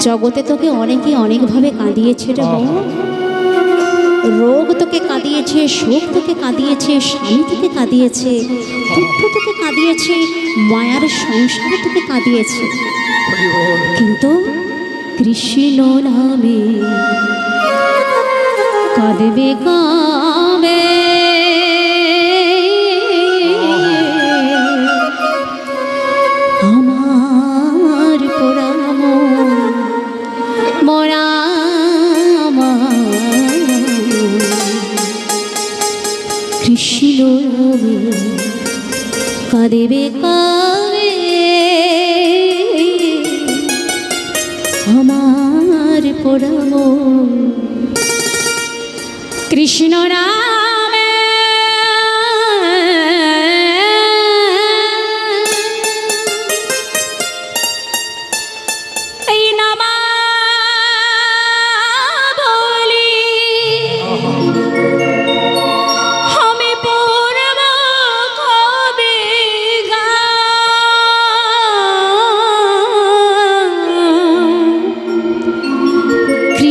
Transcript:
জগতে তোকে অনেকে অনেকভাবে কাঁদিয়েছে রে বউ। রোগ তোকে কাঁদিয়েছে, শোক তোকে কাঁদিয়েছে, স্বামী তোকে কাঁদিয়েছে পুত্র তোকে কাঁদিয়েছে, মায়ার সংসার তোকে কাঁদিয়েছে। কিন্তু কৃষ্ণ নামে কাঁদবে কামে নামে কাঁদেবে আমার পোড়াম কৃষ্ণ রাম